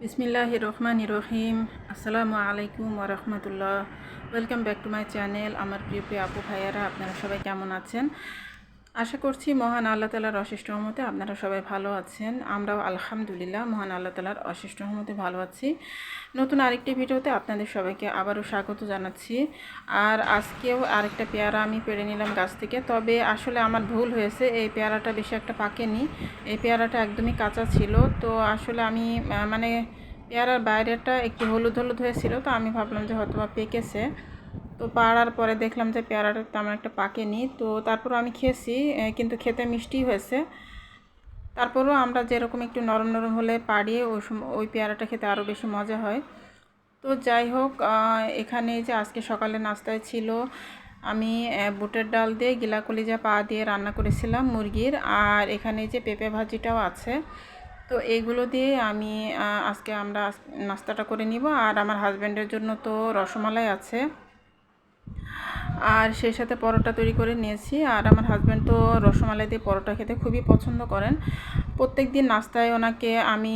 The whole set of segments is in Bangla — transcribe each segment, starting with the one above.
বিসমিল্লাহ রহমান রহিম আসসালামু আলাইকুম ওরহমতুল্লাহ welcome back to my channel আমার প্রিয় প্রিয় আপু, ভাইয়ারা, আপনারা সবাই কেমন আছেন? আশা করছি মহান আল্লাহ তালার অশেষ রহমতে আপনারা সবাই ভালো আছেন। আমরাও আলহামদুলিল্লাহ মহান আল্লাহ তালার অশেষ রহমতে ভালো আছি। নতুন আরেকটি ভিডিওতে আপনাদের সবাইকে আবারও স্বাগত জানাচ্ছি। আর আজকেও আরেকটা পেয়ারা আমি পেড়ে নিলাম গাছ থেকে। তবে আসলে আমার ভুল হয়েছে, এই পেয়ারাটা বেশি একটা পাকেনি। এই পেয়ারাটা একদমই কাঁচা ছিল। তো আসলে আমি মানে পেয়ারার বাইরেটা একটু হলুদ হলুদ হয়েছিল। তো আমি ভাবলাম যে হয়তো পেকেছে। তো পাড়ার পরে দেখলাম যে পেয়ারাটা তেমন একটা পাকেনি তো তারপর আমি খেয়েছি কিন্তু খেতে মিষ্টি হয়েছে। তারপরেও আমরা যেরকম একটু নরম নরম হলে পাড়িয়ে ওই ওই পেয়ারাটা খেতে আরও বেশি মজা হয়। তো যাই হোক এখানে যে আজকে সকালে নাস্তায় ছিল, আমি বুটের ডাল দিয়ে গিলা কলিজা পা দিয়ে রান্না করেছিলাম মুরগির, আর এখানে যে পেঁপে ভাজিটাও আছে। তো এইগুলো দিয়ে আমি আজকে আমরা নাস্তাটা করে নিব, আর আমার হাজব্যান্ডের জন্য তো রসমালাই আছে। আর সেই সাথে পরোটা তৈরি করে নিয়েছি। আর আমার হাজব্যান্ড তো রসমালাই দিয়ে পরোটা খেতে খুবই পছন্দ করেন। প্রত্যেক দিন নাস্তায় ওনাকে আমি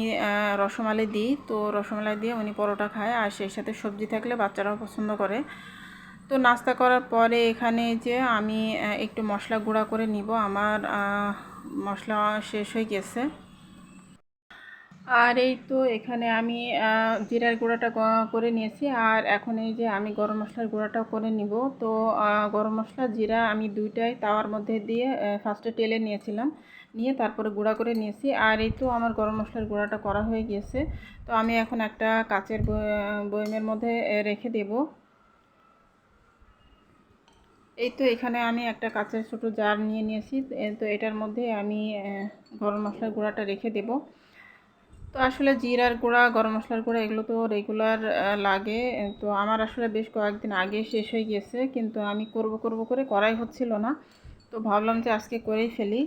রসমালাই দিই। তো রসমালাই দিয়ে উনি পরোটা খায়। আর সেই সাথে সবজি থাকলে বাচ্চারাও পছন্দ করে। তো নাস্তা করার পরে এখানে যে আমি একটু মশলা গুঁড়া করে নিব। আমার মশলা শেষ হয়ে গেছে। আর এই তো এখানে আমি জিরার গুঁড়াটা করে নিয়েছি। আর এখন এই যে আমি গরম মশলার গুঁড়াটাও করে নিব। তো গরম মশলা, জিরা আমি দুইটাই তাওয়ার মধ্যে দিয়ে ফার্স্টে টেলে নিয়েছিলাম। নিয়ে তারপরে গুঁড়া করে নিয়েছি। আর এই তো আমার গরম মশলার গুঁড়াটা করা হয়ে গিয়েছে। তো আমি এখন একটা কাচের বয়- বয়মের মধ্যে রেখে দেব। এই তো এখানে আমি একটা কাচের ছোটো জার নিয়ে নিয়েছি। তো এটার মধ্যে আমি গরম মশলার গুঁড়াটা রেখে দেবো। তো আসলে জিরার গুঁড়া, গরম মশলার গুঁড়া এগুলো তো রেগুলার লাগে। তো আমার আসলে বেশ কয়েকদিন আগে শেষ হয়ে গেছে, কিন্তু আমি করব করব করে করাই হচ্ছিল না। তো ভাবলাম যে আজকে করেই ফেলি।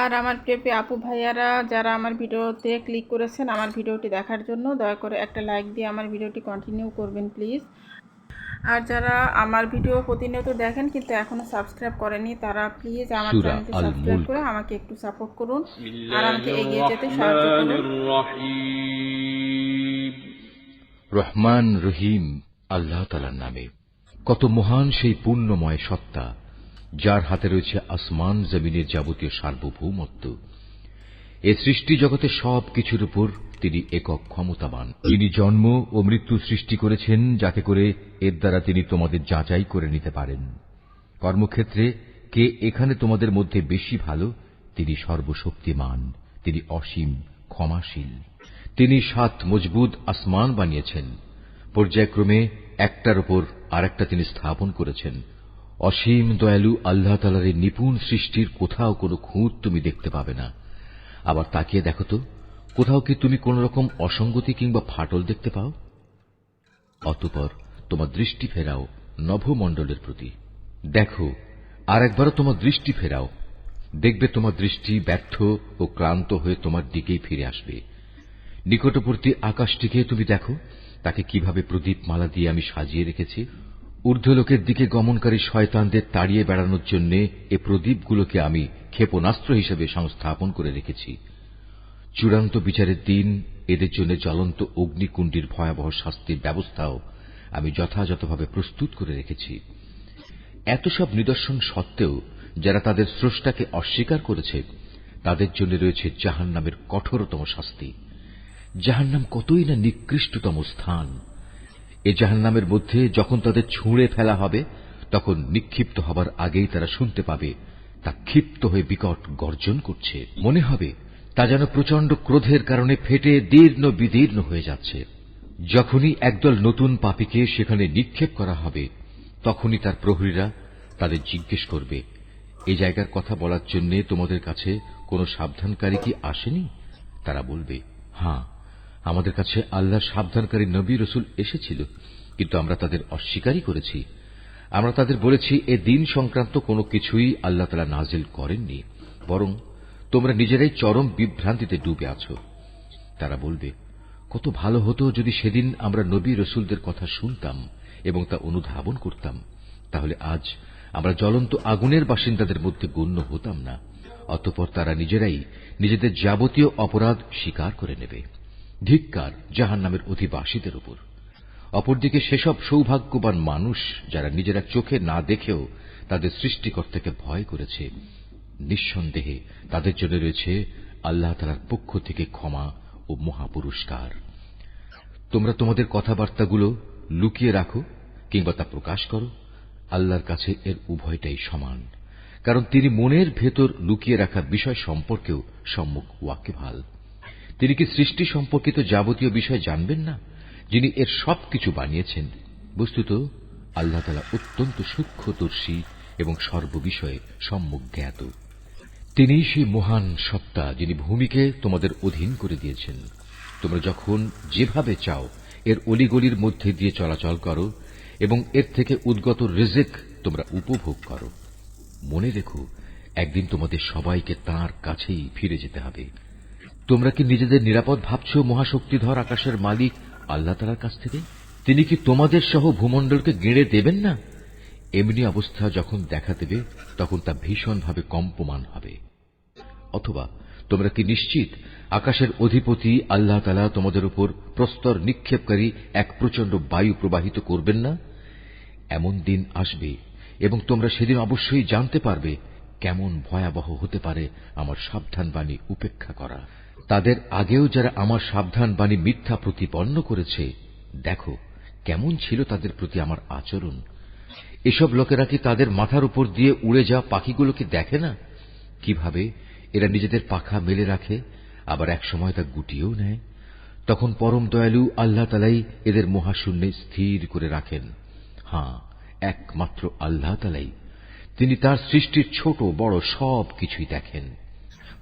আর আমার প্রিয় আপু ভাইয়ারা, যারা আমার ভিডিওতে ক্লিক করেছেন আমার ভিডিওটি দেখার জন্য, দয়া করে একটা লাইক দিয়ে আমার ভিডিওটি কন্টিনিউ করবেন প্লিজ আর যারা আমার ভিডিও প্রতিনিয়ত দেখেন কিন্তু এখনও সাবস্ক্রাইব করেনি তারা প্লিজ আমার চ্যানেলটি সাবস্ক্রাইব করে আমাকে একটু সাপোর্ট করুন আর আমাকে এগিয়ে যেতে সাহায্য করুন। রহমান রহিম আল্লাহ তালার নামে। কত মহান সেই পূর্ণময় সত্তা যার হাতে রয়েছে আসমান জমিনের যাবতীয় সার্বভৌমত্ব। এ সৃষ্টি জগতে সব কিছুর উপর তিনি একক ক্ষমতাবান। তিনি জন্ম ও মৃত্যু সৃষ্টি করেছেন যাতে করে এর দ্বারা তিনি তোমাদের যাচাই করে নিতে পারেন। কর্মক্ষেত্রে কে এখানে তোমাদের মধ্যে বেশি ভালো, তিনি সর্বশক্তিমান, তিনি অসীম ক্ষমাশীল। তিনি সাত মজবুত আসমান বানিয়েছেন। পর্যায়ক্রমে একটার উপর আরেকটা তিনি স্থাপন করেছেন। অসীম দয়ালু আল্লাহ তালার নিপুণ সৃষ্টির কোথাও কোনো খুঁত তুমি দেখতে পাবে না। আবার তাকিয়ে দেখো তো, কোথাও কি তুমি কোন রকম অসঙ্গতি কিংবা ফাটল দেখতে পাও? অতপর তোমার দৃষ্টি ফেরাও নভমণ্ডলের প্রতি। দেখো আর একবারও তোমার দৃষ্টি ফেরাও। দেখবে তোমার দৃষ্টি ব্যর্থ ও ক্লান্ত হয়ে তোমার দিকেই ফিরে আসবে। নিকটবর্তী আকাশটিকে তুমি দেখো, তাকে কীভাবে প্রদীপ মালা দিয়ে আমি সাজিয়ে রেখেছি? ঊর্ধ্বলোকের দিকে গমনকারী শয়তানদের তাড়িয়ে বেড়ানোর জন্য এ প্রদীপগুলোকে আমি ক্ষেপণাস্ত্র হিসেবে সংস্থাপন করে রেখেছি। চূড়ান্ত বিচারের দিন, এদের জন্য জ্বলন্ত অগ্নিকুণ্ডীর ভয়াবহ শাস্তির ব্যবস্থাও আমি যথাযথভাবে প্রস্তুত করে রেখেছি। এত সব নিদর্শন সত্ত্বেও যারা তাদের স্রষ্টাকে অস্বীকার করেছে, তাদের জন্য রয়েছে জাহান্নামের কঠোরতম শাস্তি। জাহান্নাম কতই না নিকৃষ্টতম স্থান। এ জাহান্নামের মধ্যে যখন তাদের ছুঁড়ে ফেলা হবে, তখন নিক্ষিপ্ত হবার আগেই তারা শুনতে পাবে, তা ক্ষিপ্ত হয়ে বিকট গর্জন করছে। মনে হবে, তা যেন প্রচণ্ড ক্রোধের কারণে ফেটে দীর্ণ বিদীর্ণ হয়ে যাচ্ছে। যখনই একদল নতুন পাপীকে সেখানে নিক্ষেপ করা হবে, তখনই তার প্রহরীরা তাদের জিজ্ঞেস করবে এই জায়গার কথা বলার জন্য তোমাদের কাছে কোনো সাবধানকারী কি আসেনি? তারা বলবে হ্যাঁ আমাদের কাছে আল্লাহ সাবধানকারী নবী রসুল এসেছিল, কিন্তু আমরা তাদের অস্বীকারই করেছি। আমরা তাদের বলেছি, এ দিন সংক্রান্ত কোনো কিছুই আল্লাহ তালা নাজিল করেননি, বরং তোমরা নিজেরাই চরম বিভ্রান্তিতে ডুবে আছো। তারা বলবে, কত ভালো হতো যদি সেদিন আমরা নবী রসুলদের কথা শুনতাম এবং তা অনুধাবন করতাম। তাহলে আজ আমরা জ্বলন্ত আগুনের বাসিন্দাদের মধ্যে গণ্য হতাম না, অতপর তারা নিজেরাই নিজেদের যাবতীয় অপরাধ স্বীকার করে নেবে। ধিক্কার জাহান নামের অধিবাসীদের উপর। অপরদিকে সেসব সৌভাগ্যবান মানুষ যারা নিজেরা চোখে না দেখেও তাদের সৃষ্টিকর্তাকে ভয় করেছে, নিঃসন্দেহে তাদের জন্য রয়েছে আল্লাহ তালার পক্ষ থেকে ক্ষমা ও মহাপুরস্কার। তোমরা তোমাদের কথাবার্তাগুলো লুকিয়ে রাখো কিংবা তা প্রকাশ করো, আল্লাহর কাছে এর উভয়টাই সমান। কারণ তিনি মনের ভেতর লুকিয়ে রাখা বিষয় সম্পর্কেও সম্মুখ ওয়াকিভাল তিনি কি সৃষ্টি সম্পর্কিত যাবতীয় বিষয় জানবেন না, যিনি এর সবকিছু বানিয়েছেন? বস্তুত, আল্লাহ তালা অত্যন্ত সূক্ষ্মদর্শী এবং সর্ববিষয়ে সম্মুখ জ্ঞাত। তিনিই সেই মহান সত্তা যিনি ভূমিকে তোমাদের অধীন করে দিয়েছেন। তোমরা যখন যেভাবে চাও, এর অলিগলির মধ্যে দিয়ে চলাচল করো এবং এর থেকে উদ্গত রিজেক তোমরা উপভোগ করো। মনে রেখো, একদিন তোমাদের সবাইকে তার কাছেই ফিরে যেতে হবে। তোমরা কি নিজেদের নিরাপদ ভাবছ, মহাশক্তিধর আকাশের মালিক আল্লাহ তালার কাছ থেকে? তিনি কি তোমাদের সহ ভূমণ্ডলকে গেড়ে দেবেন না? এমনি অবস্থা যখন দেখা দেবে, তখন তা ভীষণভাবে কম্পমান হবে। অথবা তোমরা কি নিশ্চিত আকাশের অধিপতি আল্লাহ তালা তোমাদের উপর প্রস্তর নিক্ষেপকারী এক প্রচণ্ড বায়ু প্রবাহিত করবেন না? এমন দিন আসবে এবং তোমরা সেদিন অবশ্যই জানতে পারবে কেমন ভয়াবহ হতে পারে আমার সাবধান বাণী উপেক্ষা করা। তাদের আগেও যারা আমার সাবধান বাণী মিথ্যা প্রতিপন্ন করেছে, দেখো, কেমন ছিল তাদের প্রতি আমার আচরণ। এসব লোকেরা কি তাদের মাথার উপর দিয়ে উড়ে যাওয়া পাখিগুলোকে দেখে না? কীভাবে এরা নিজেদের পাখা মেলে রাখে, আবার একসময় তা গুটিয়েও নেয়? তখন পরম দয়ালু আল্লাহ তালাই এদের মহাশূন্যে স্থির করে রাখেন। হাঁ একমাত্র আল্লাহ তালাই তিনি তার সৃষ্টির ছোট, বড় সব কিছুই দেখেন।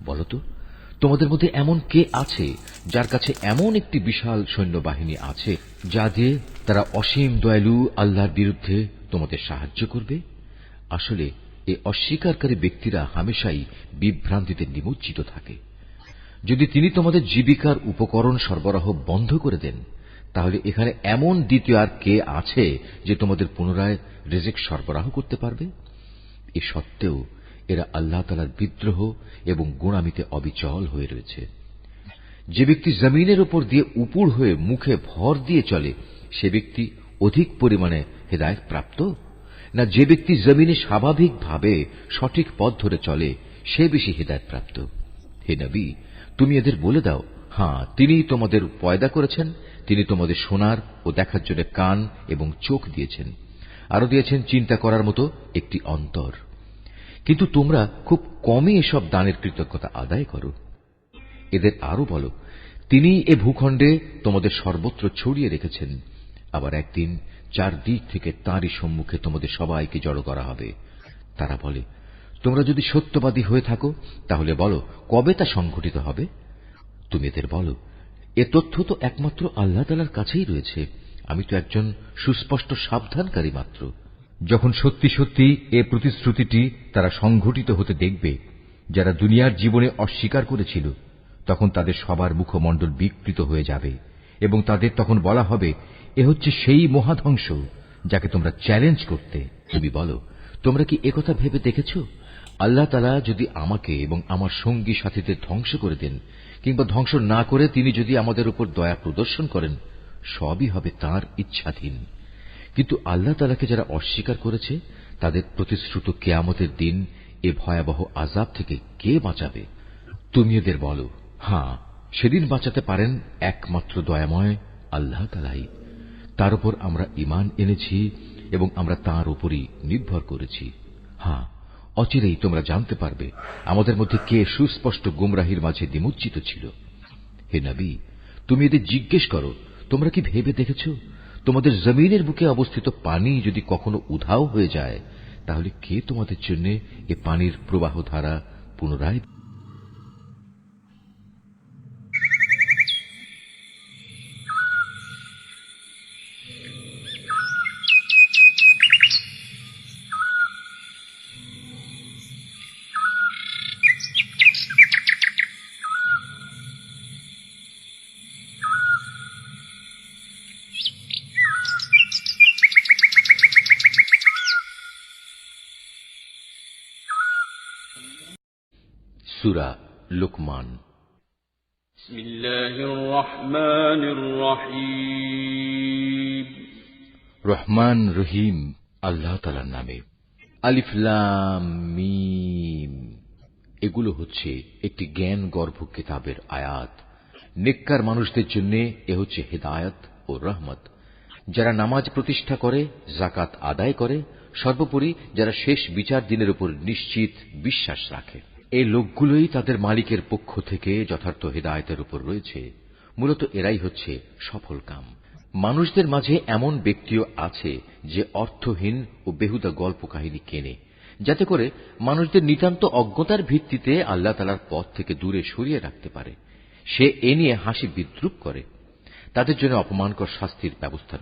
বলতো তোমাদের মধ্যে এমন কে আছে যার কাছে এমন একটি বিশাল সৈন্যবাহিনী আছে যা দিয়ে তারা অসীম দয়ালু আল্লাহর বিরুদ্ধে তোমাদের সাহায্য করবে? আসলে এই অস্বীকারী ব্যক্তিরা হামেশাই বিভ্রান্তিতে নিমজ্জিত থাকে। যদি তিনি তোমাদের জীবিকার উপকরণ সরবরাহ বন্ধ করে দেন, তাহলে এখানে এমন দ্বিতীয় আর কে আছে যে তোমাদের পুনরায় রেজেক সরবরাহ করতে পারবে? এ সত্ত্বেও এরা আল্লাহ তালার বিদ্রোহ এবং গুণামিতে অবিচল হয়ে রয়েছে। যে ব্যক্তি জমিনের উপর দিয়ে উপুর হয়ে মুখে ভর দিয়ে চলে, সে ব্যক্তি অধিক পরিমাণে হেদায়ত প্রাপ্ত? না যে ব্যক্তি জমিনে স্বাভাবিকভাবে সঠিক পথ ধরে চলে, সে বেশি হেদায়ত প্রাপ্ত? হে নবী, তুমি এদের বলে দাও হ্যাঁ তিনি তোমাদের পয়দা করেছেন, তিনি তোমাদের শোনার ও দেখার জন্য কান এবং চোখ দিয়েছেন। আরও দিয়েছেন চিন্তা করার মতো একটি অন্তর। কিন্তু তোমরা খুব কমই এসব দানের কৃতজ্ঞতা আদায় করো। এদের আরও বলো, তিনি এ ভূখণ্ডে তোমাদের সর্বত্র ছড়িয়ে রেখেছেন, আবার একদিন চারদিক থেকে তাঁরই সম্মুখে তোমাদের সবাইকে জড়ো করা হবে। তারা বলে, তোমরা যদি সত্যবাদী হয়ে থাকো, তাহলে বলো, কবে তা সংঘটিত হবে? তুমি এদের বলো, এ তথ্য তো একমাত্র আল্লাহ তালার কাছেই রয়েছে, আমি তো একজন সুস্পষ্ট সাবধানকারী মাত্র। যখন সত্যি সত্যি এ প্রতিশ্রুতিটি তারা সংঘটিত হতে দেখবে, যারা দুনিয়ার জীবনে অস্বীকার করেছিল, তখন তাদের সবার মুখমণ্ডল বিকৃত হয়ে যাবে এবং তাদের তখন বলা হবে, এ হচ্ছে সেই মহাধ্বংস যাকে তোমরা চ্যালেঞ্জ করতে। তুমি বলো, তোমরা কি একথা ভেবে দেখেছ? আল্লাহ তালা যদি আমাকে এবং আমার সঙ্গী সাথীদের ধ্বংস করে দেন, কিংবা ধ্বংস না করে তিনি যদি আমাদের উপর দয়া প্রদর্শন করেন, সবই হবে তার ইচ্ছাধীন। কিন্তু আল্লাহ তালাকে যারা অস্বীকার করেছে, তাদের প্রতিশ্রুত কেয়ামতের দিন এ ভয়াবহ আজাব থেকে কে বাঁচাবে? তুমি এদের বলো। হ্যাঁ সেদিন বাঁচাতে পারেন একমাত্র দয়াময় আল্লাহ তালাই তার উপর আমরা ইমান এনেছি এবং আমরা তার উপরই নির্ভর করেছি। হ্যাঁ অচিরেই তোমরা জানতে পারবে আমাদের মধ্যে কে সুস্পষ্ট গুমরাহির মাঝে নিমজ্জিত ছিল। হে নবী, তুমি এদের জিজ্ঞেস করো, তোমরা কি ভেবে দেখেছ? তোমাদের জমিনের বুকে অবস্থিত পানি যদি কখনো উধাও হয়ে যায়, তাহলে কে তোমাদের জন্য এ পানির প্রবাহ ধারা পুনরায় সুরা লুকমান। রহমান রহিম। আল্লাহ তালার নামে। আলিফলাম এগুলো হচ্ছে একটি জ্ঞান গর্ভ কিতাবের আয়াত। নিকার মানুষদের জন্য এ হচ্ছে হেদায়ত ও রহমত। যারা নামাজ প্রতিষ্ঠা করে জাকাত আদায় করে, সর্বোপরি যারা শেষ বিচার দিনের উপর নিশ্চিত বিশ্বাস রাখে। এই লোকগুলোই তাদের মালিকের পক্ষ থেকে যথার্থ হেদায়তের উপর রয়েছে। মূলত এরাই হচ্ছে সফল কাম। মানুষদের মাঝে এমন ব্যক্তিও আছে যে অর্থহীন ও বেহুদা গল্প কাহিনী কেনে। যাতে করে মানুষদের নিতান্ত অজ্ঞতার ভিত্তিতে আল্লাহ তালার পথ থেকে দূরে সরিয়ে রাখতে পারে। সে এ নিয়ে হাসি বিদ্রুপ করে। তাদের জন্য অপমানকর শাস্তির ব্যবস্থা